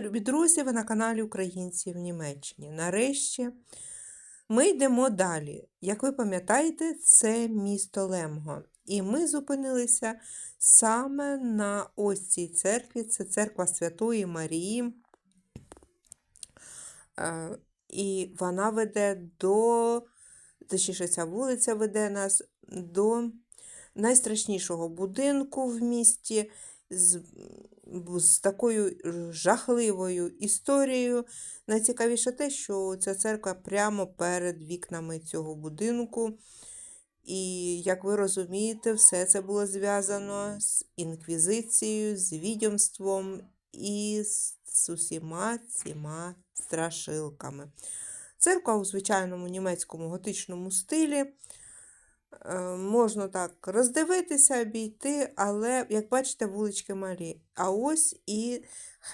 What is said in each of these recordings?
Любі друзі! Ви на каналі Українці в Німеччині. Нарешті ми йдемо далі. Як ви пам'ятаєте, це місто Лемго. І ми зупинилися саме на ось цій церкві. Це церква Святої Марії. Е, І вона веде до, точніше, ця вулиця веде нас до найстрашнішого будинку в місті з, з такою жахливою історією. Найцікавіше те, що ця церква прямо перед вікнами цього будинку. І, як ви розумієте, все це було зв'язано з інквізицією, з відьомством і з усіма цими страшилками. Церква у звичайному німецькому готичному стилі. Е, Можна так роздивитися, обійти, але, як бачите, вулички малі. А ось і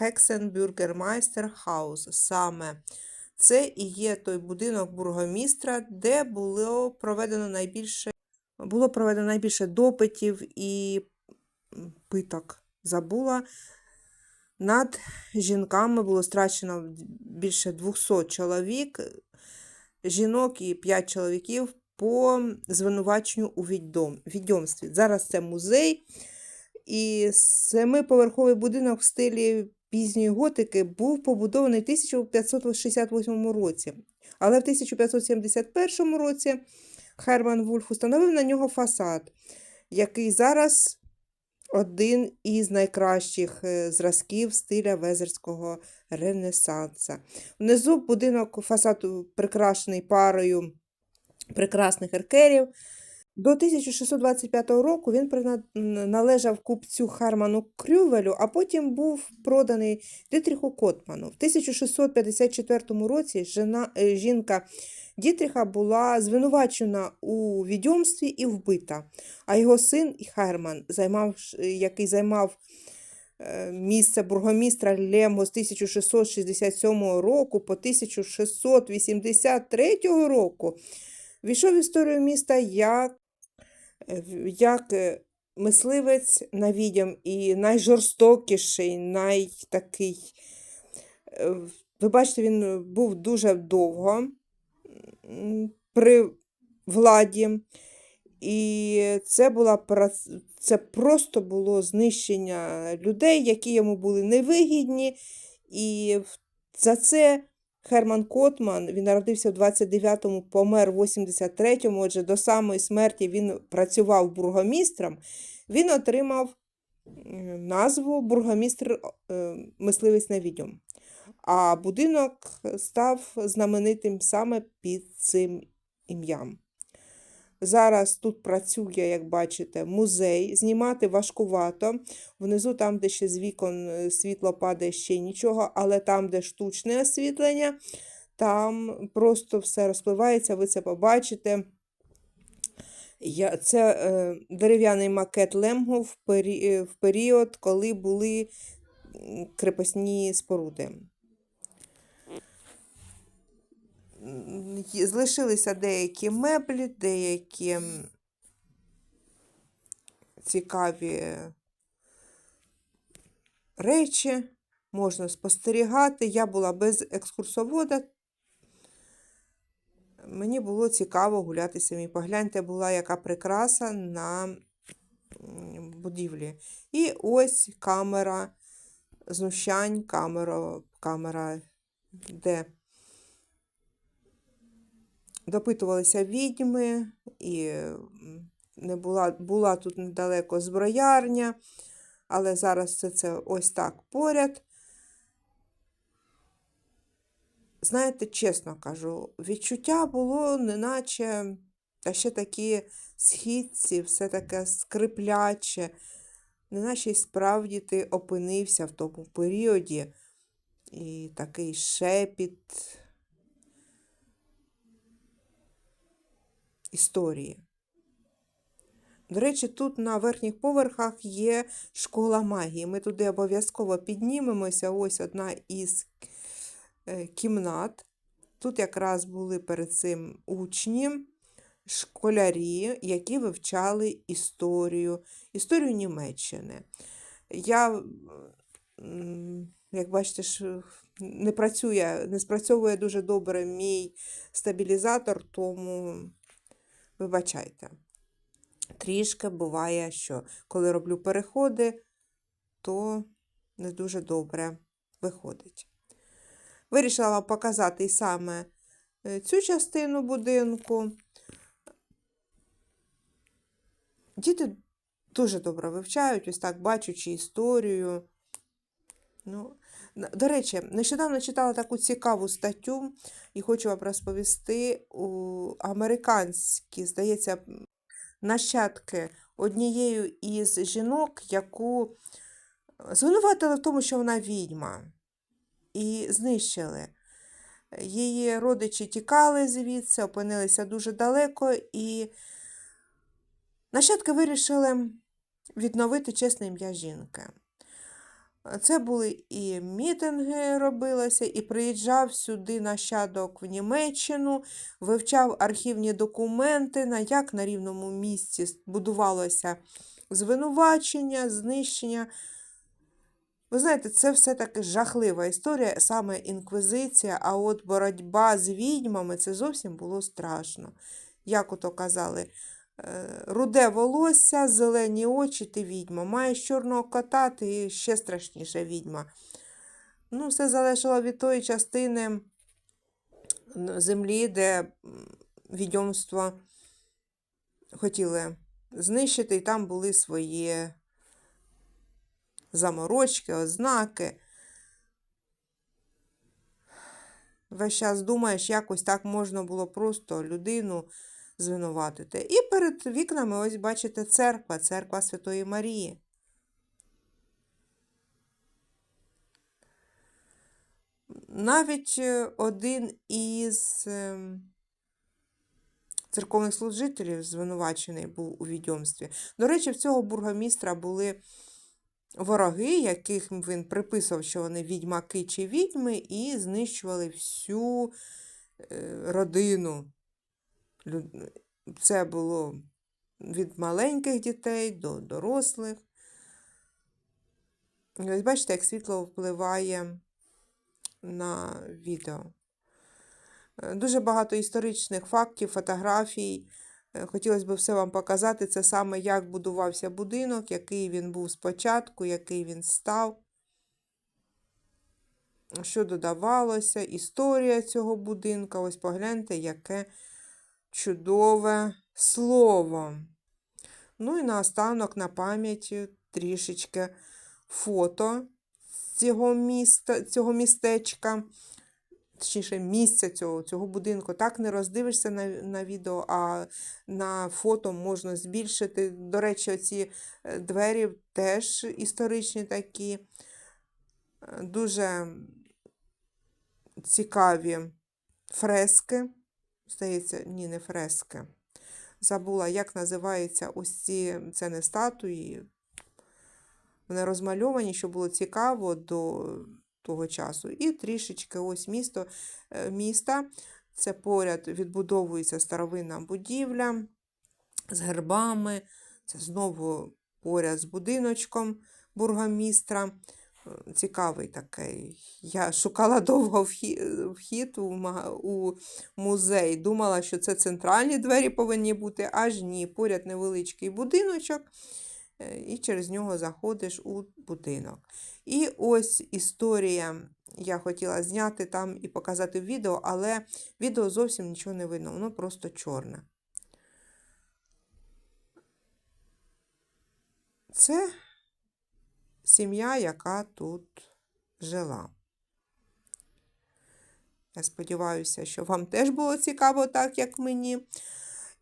Hexenbürgermeister House. Саме це і є той будинок бургомістра, де було проведено найбільше було проведено найбільше допитів і питок. Забула. Над жінками було страчено більше 200 чоловік, жінок і 5 чоловіків по звинуваченню у відьом, відьомстві. Зараз це музей. І семиповерховий будинок в стилі пізньої готики був побудований в 1568 році. Але в 1571 році Херман Вульф установив на нього фасад, який зараз один із найкращих е, зразків стиля везерського ренесанса. Внизу будинок фасаду прикрашений парою прекрасних еркерів. До 1625 року він належав купцю Харману Крювелю, а потім був проданий Дітріху Котману. В 1654 році жена, е, жінка Дітріха була звинувачена у відьомстві і вбита, а його син Херман, займав, який займав е, місце бургомістра Лемо з 1667 року по 1683 року, війшов в історію міста як як е, мисливець на відьом і найжорстокіший, найтакий. Е, ви бачите, він був дуже довго при владі. І це була це просто було знищення людей, які йому були невигідні. І за це Херман Котман, він народився в 29-му, помер в 83-му, отже, до самої смерті він працював бургомістром, він отримав назву бургомістр е, мисливець на відьом. А будинок став знаменитим саме під цим ім'ям. Зараз тут працює, як бачите, музей. Знімати важкувато. Внизу, там, де ще з вікон е, світло падає ще нічого, але там, де штучне освітлення, там просто все розпливається, ви це побачите. Це е, дерев'яний макет Лемгу в е, період, коли були крепосні споруди. Залишилися деякі меблі, деякі цікаві речі, можна спостерігати. Я була без екскурсовода. Мені було цікаво гуляти самі. Погляньте, була яка прикраса на будівлі. І ось камера знущань, камера, камера де допитувалися відьми, і не була була тут недалеко зброярня, але зараз це, це ось так поряд. Знаєте, чесно кажу, відчуття було, неначе та ще такі східці, все таке скрипляче, неначе й справді ти опинився в тому періоді і такий шепіт. Історії. До речі, тут на верхніх поверхах є школа магії. Ми туди обов'язково піднімемося. Ось одна із е, кімнат. Тут якраз були перед цим учні, школярі, які вивчали історію, історію Німеччини. Я як бачите, не працює, не спрацьовує дуже добре мій стабілізатор, тому вибачайте. Трішки буває, що коли роблю переходи, то не дуже добре виходить. Вирішила показати саме е, цю частину будинку. Діти дуже добре вивчають, ось так бачучи історію. Ну, до речі, нещодавно читала таку цікаву статтю і хочу вам розповісти у американські, здається, нащадки однією із жінок, яку звинуватили в тому, що вона відьма, і знищили. Її родичі тікали звідси, опинилися дуже далеко, і нащадки вирішили відновити чесне ім'я жінки. Це були і мітинги робилися, і приїжджав сюди нащадок в Німеччину, вивчав архівні документи, на як на рівному місці будувалося звинувачення, знищення. Ви знаєте, це все-таки жахлива історія, саме інквізиція, а от боротьба з відьмами це зовсім було страшно. Як ото казали, руде волосся, зелені очі, ти відьма. Маєш чорного кота, ти ще страшніша відьма. Ну, все залежало від тої частини землі, де відьомство хотіли знищити, і там були свої заморочки, ознаки. Весь час думаєш, якось так можна було просто людину звинуватити. І перед вікнами, ось бачите, церква, церква Святої Марії. Навіть е, один із ем, церковних служителів звинувачений був у відьомстві. До речі, в цього бургомістра були вороги, яких він приписував, що вони відьмаки чи відьми, і знищували всю е, родину. Це було від маленьких дітей до дорослих. Ось бачите, як світло впливає на відео. Дуже багато історичних фактів, фотографій. Хотілося б все вам показати. Це саме як будувався будинок, який він був спочатку, який він став, що додавалося, історія цього будинка. Ось погляньте, яке чудове слово. Ну і наостанок на пам'ять трішечки фото цього міста, цього містечка точніше, місця цього, цього будинку. Так не роздивишся на, на відео, а на фото можна збільшити. До речі, оці е, двері теж історичні такі. Е, Дуже цікаві фрески. Здається, ні, не фрески. Забула, як називаються ось ці, це не статуї. Вони розмальовані, що було цікаво до того часу. І трішечки ось місто, е, міста. Це поряд відбудовується старовинна будівля з гербами. Це знову поряд з будиночком бургомістра. Цікавий такий. Я шукала довго вхід у, музей. Думала, що це центральні двері повинні бути, аж ні. Поряд невеличкий будиночок, е, і через нього заходиш у будинок. І ось історія. Я хотіла зняти там і показати в відео, але відео зовсім нічого не видно, воно просто чорне. Це сім'я, яка тут жила. Я сподіваюся, що вам теж було цікаво, так як мені.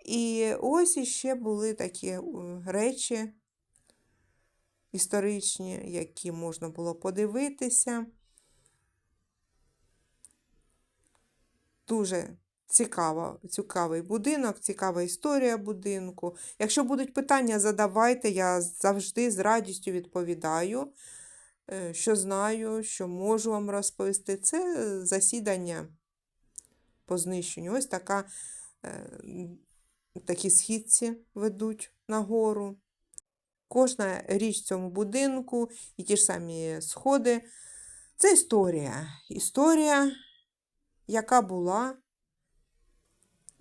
І ось іще були такі е, речі історичні, які можна було подивитися. Дуже цікаво, цікавий будинок, цікава історія будинку. Якщо будуть питання, задавайте, я завжди з радістю відповідаю, е, що знаю, що можу вам розповісти. Це засідання по знищенню. Ось така, е, такі східці ведуть нагору. Кожна річ в цьому будинку і ті ж самі сходи. Це історія. Історія, яка була,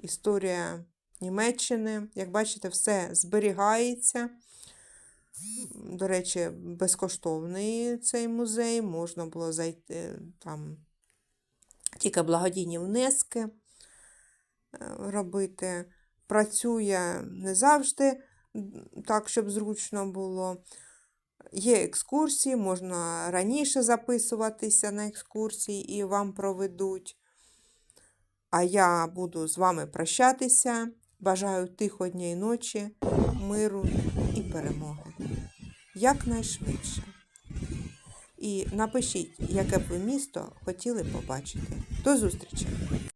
історія Німеччини. Як бачите, все зберігається. До речі, безкоштовний цей музей, можна було зайти там тільки благодійні внески е, робити. Працює не завжди так, щоб зручно було. Є екскурсії, можна раніше записуватися на екскурсії і вам проведуть. А я буду з вами прощатися. Бажаю тихої дня ночі, миру і перемоги. Якнайшвидше. І напишіть, яке б ви місто хотіли побачити. До зустрічі!